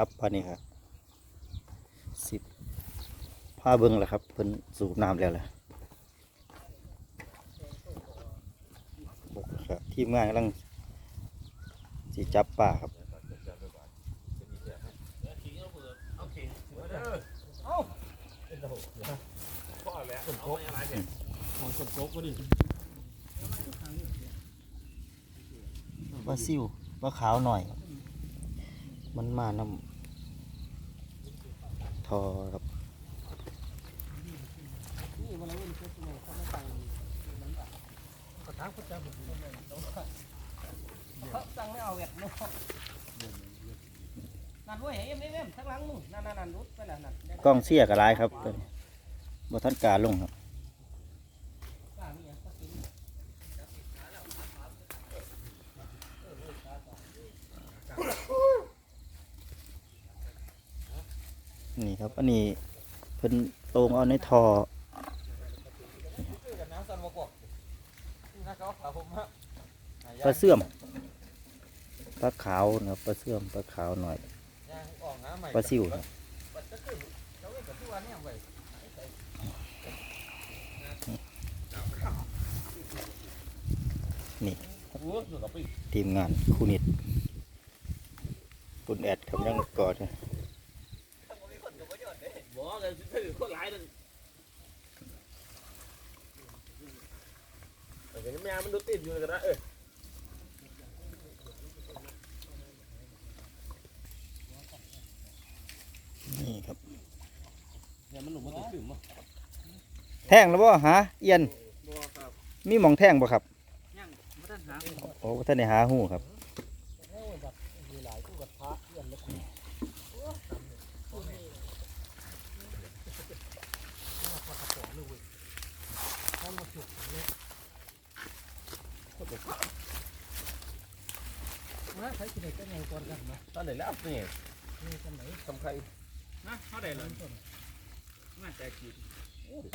ครับพอนี้ครับสิบผ้าเบิ้งแล้วครับเพิ่นสูบน้ำแล้วแหละบกครับทีมงานกำลังสิจับป่าครับของกดโจ๊กก็ดิปลาซิวปลาขาวหน่อย มันมาน้ำทอครับสั่งไม่เอาแหวกเนาะนั่นเว้ยเอ็มเอ็มเอ็มทั้งหลังนู่นนั่นนั่นนั่นรุดไปแล้วนั่นกล้องเสียกับลายครับตัวนี้บ่ทันการลงครับี่ครับอันนี้เพิ่นตรงเอาในท่อปลาเสื่อมปลาขาวนะครับปลาเสื่อมปลาขาวหน่อยปลาซิวนี่ทีมงานคูนิดปุ่นแอดครับยังกอด เลยถือคนร้ายนั่นแต่ยังแม่มันดูติดอยู่เลยกันนะเออนี่ครับเดี๋ยวมันหลุดมาติดถึงมั้งแท่งแล้วบ่หาเอียนบัวครับมีหมองแท่งบ่ครับยังไม่ทันหาโอ้ท่านได้หาหูครับ นะใช้กินได้ยังก่อนกันนะตอนไหนแล้วนี่นี่กันไหนทำใครนะเขาได้เลยมาแต่กินโอ้ส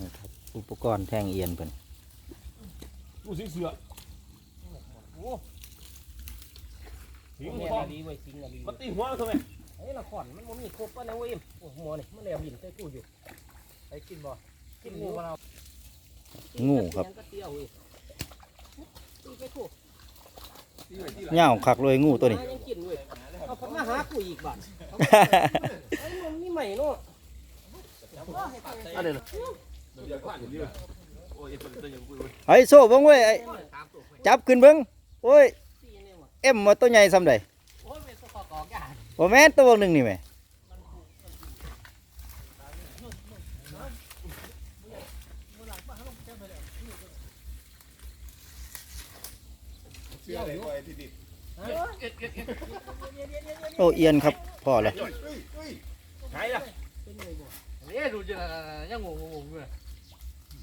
นี่ครับอุปกรณ์แท่งเอียนเพิ่นกูสีเสือโอ้ ทิ้งเนี่ยคอดีเว้ยจริงอะดีมันตีหัวทำไมไอ้ละครมันมันมีครบป่ะนะเว้ยโอ้หมอนี่มันแลวบินใส่กูอยู่ไปกินบ่กินงูมาเรางูครับก็เตี้ยวเว้ยตีไปกูเหง่าคักเลยงูตัวนี้ยังกินเว้ยเอาพัดมาหากูอีกบาทไอ้มันมีใหม่เนาะอะไรนะเดี๋ยวขวานอยู่นี่โอ้ยเป็นตัวอย่างกูเลยไอ้โซ่เบิ่งเว้ยไอ้ตามตัวจับขึ้นเบิ่งโอ้ยตี เนี่ยว่ะเอ็มมาตัวใหญ่ซ้ำใดโอ้ยเป็นตัวกอกยาบ่แม่นตัวเบิ่งหนึงนี่แหมเชื่อเลยว่าไอ้ที่ดิบโอ้เอียนครับพอแล้วเฮ้ยเฮ้ยหายละเป็นไงบ่นี่ดูจะยังงงงงอยู่เลย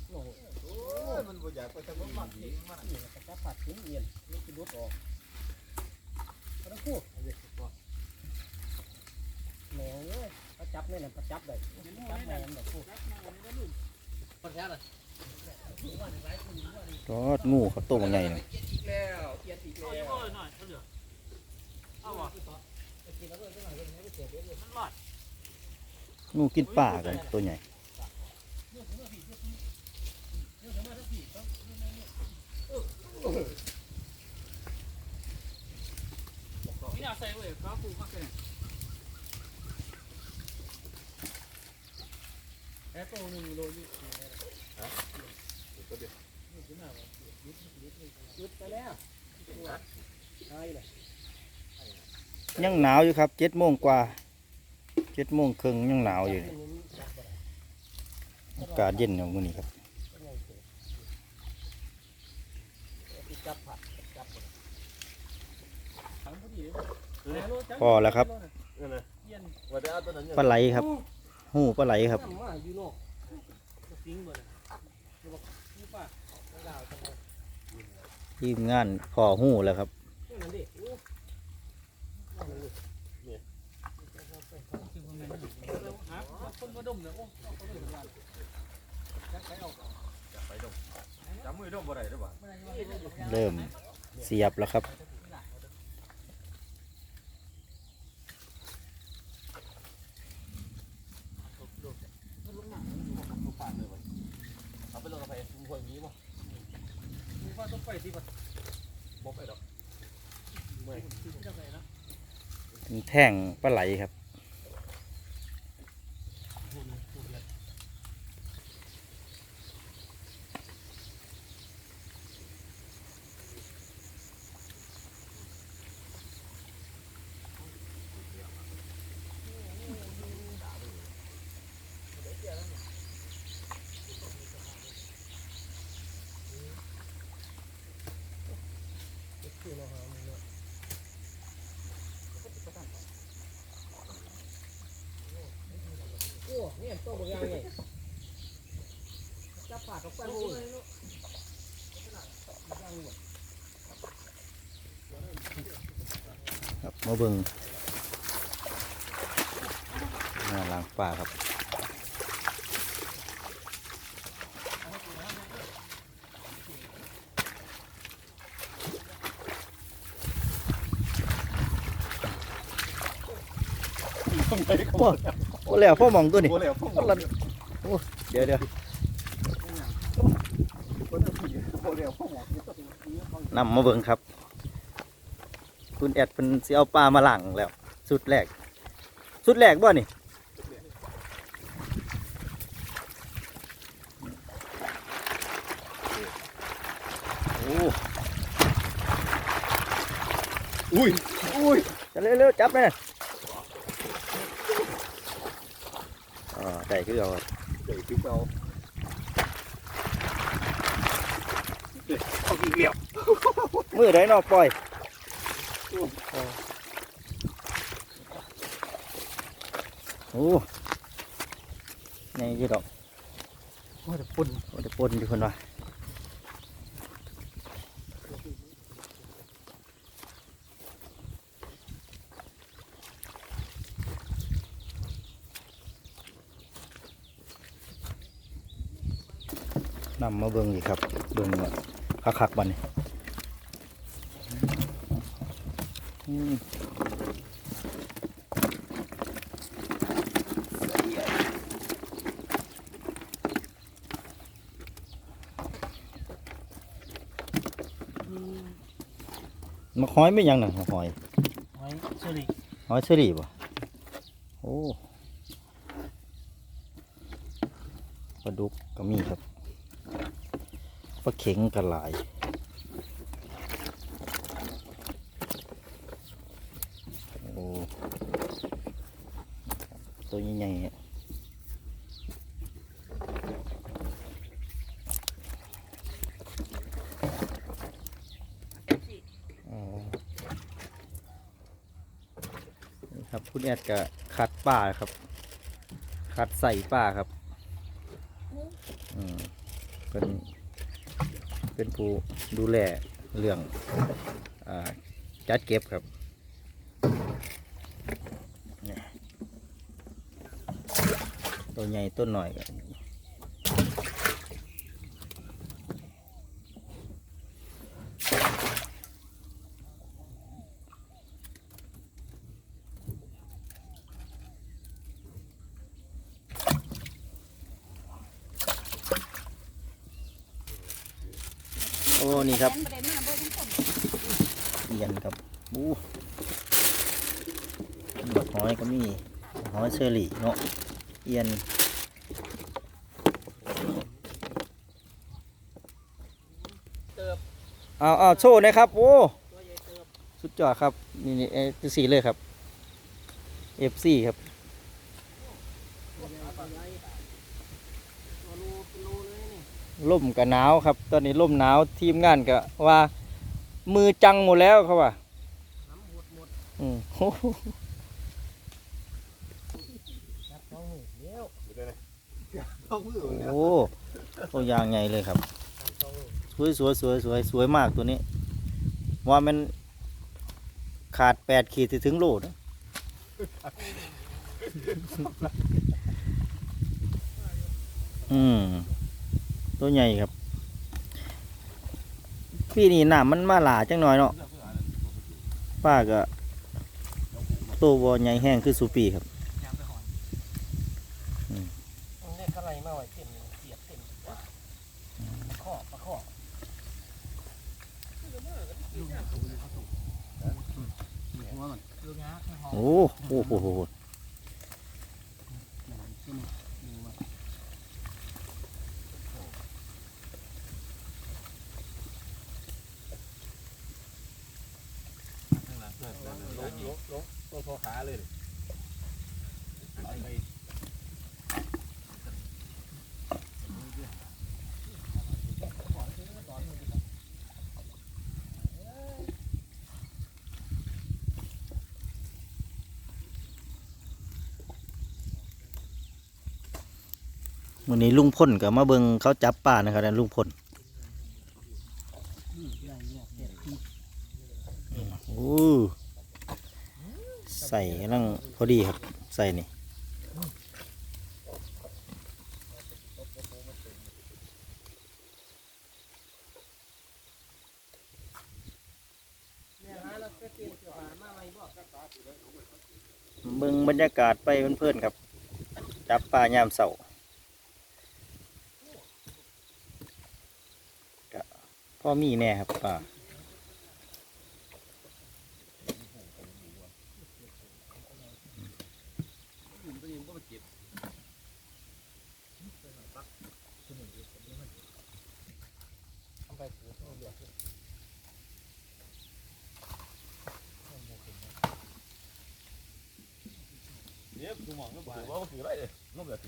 โอ้โหโอ้ยมันบ่อยากไปทำมันดีนี่กระจับปัดทิ้งเอียนนี่คือรถออก กระพูดเอาเด็กแมวเนี่ยกระจับเนี่ยนะกระจับได้จับแมวแบบพูดคนแท้เลยรอดงูครับตัวใหญ่นี่อีกแล้วเกียร์อีกเอาแล้เยวอะหน่เลือเอาวะมันรอดงูกินป่ากันตัวใหญ่ นี่เอาใส่เว้ ยฟ้าปูมาเกินแค่ตัวหนึ่งโลยี่สิบยุดไปแล้วใช่เลยยังหนาวอยู่ครับเจ็ดโมงกว่าเจ็ดโมงครึ่งยังหนาวอยู่อากาศเย็นอย่างมื้อนี้ครับ จับผัดจับ พอแล้วครับปลาไหลครับ หูปลาไหลครับทีมงานพอหูแล้วครับเริ่มเสียบแล้วครับ คนมาดมเนี่ยโอ้เอาไปเลยกันจักไปเอา ไปดมจำมือดมบ่ได้หรือเปล่า เริ่มเสียบแล้วครับ เอาไปลงกาแฟมึงคอยมีบ่ มึง ว่าต้องไปที่บัดบ่ไปดอกเมื่อยที่จังไงนะเป็นแท่งปลาไหลครับ ตบางอย่างไงจับปากกับไปโอ้ยครับมาเบิ่งหน้าล้างปลาครับต้องไปเขา โอ้โอ้แล้วพ่อมองตัวนี่โอ้แล้วพวกคนละโอ้เดี๋ยวเดี๋ยวคนละผู้หญิงโอ้แล้วพวกหมอนำมาเบิ่งครับ คุณแอดเป็นสิเอาปลามาหลังแล้ว สุดแรก สุดแรกบ่นี่โอ้อุ้ยอุ้ยจะเร็วๆจับแม่ อ๋อได้คือเอาครับเดี๋ยวคือเอาเด็กเอาอีกแล้วมือได้นอกปล่อยโอ้ในยี่ดอกโอ้ยปุ่นโอ้จะปนอยู่คนวะ นำมาเบิ่งอีกครับ เบิ่งว่าคักๆบัดนอืมมาหอยไม่ยังหนังหอยไว้สุริหอยเชอรี่ป่ะโอ้ปลาดุกก็มีครับ ปลาเข็งกระหลายโอ้ตัวใหญ่ๆอะอ๋อนี่ครับคุณแอดก็คัดป่าครับ คัดใส่ป่าครับอืมเป็น เป็น ผู้ดูแลเรื่องอจัดเก็บครับตัวใหญ่ต้นหน่อยกันโอ้นี่ครับเอียนครับอู้ดอกหอยก็มีหอยเชอรี่เนาะเอียนเอาเอาโชว์นะครับ โอ้สุดยอดครับ นี่นี่เอฟซีเลยครับ FC ครับ ล่มกับหนาวครับ ตอนนี้ล่มหนาวทีมงานก็ว่า มือจังหมดแล้วเขาว่าอืมโอ้โหจับสองหูเดี๋ยวเอามือโอ้ตัวยางใหญ่เลยครับจับสองหูสวยสวยสวยสวยสวยมากตัวนี้ ว่ามันขาดแปดขีดสิถึงโลนะอืม ตัวใหญ่ครับ พี่นี่น้ำมันมาหลาจังหน่อยเนาะป้าก็ตัวบอใหญ่แห้งคือสุปีครับยามไปหอนมั นได้กระไรมาไว้เต็มเสียบเต็มปลาข้อปลาข้อลูกงาไม่หอมโอ้โหโหโหโหลงลงลงตัวพอขาเลยวันนี้ลุงพ่นกับมาเบิงเขาจับป่านะครับนั่นลุงพ่นโอ้ ใส่กำลังพอดีครับ ใส่นี่เนี่ยฮะแล้วก็เตรียมเกี่ยวหามาใหม่บ่เบิงบรรยากาศไปเพื่อนๆครับ จับป่ายามเสาร์ก็พ่อมีแน่ครับป่า ทำไปถือเอาเหลือเนี่ยกูมองก็ถือว่าก็ถือไรเลยน้องแบบ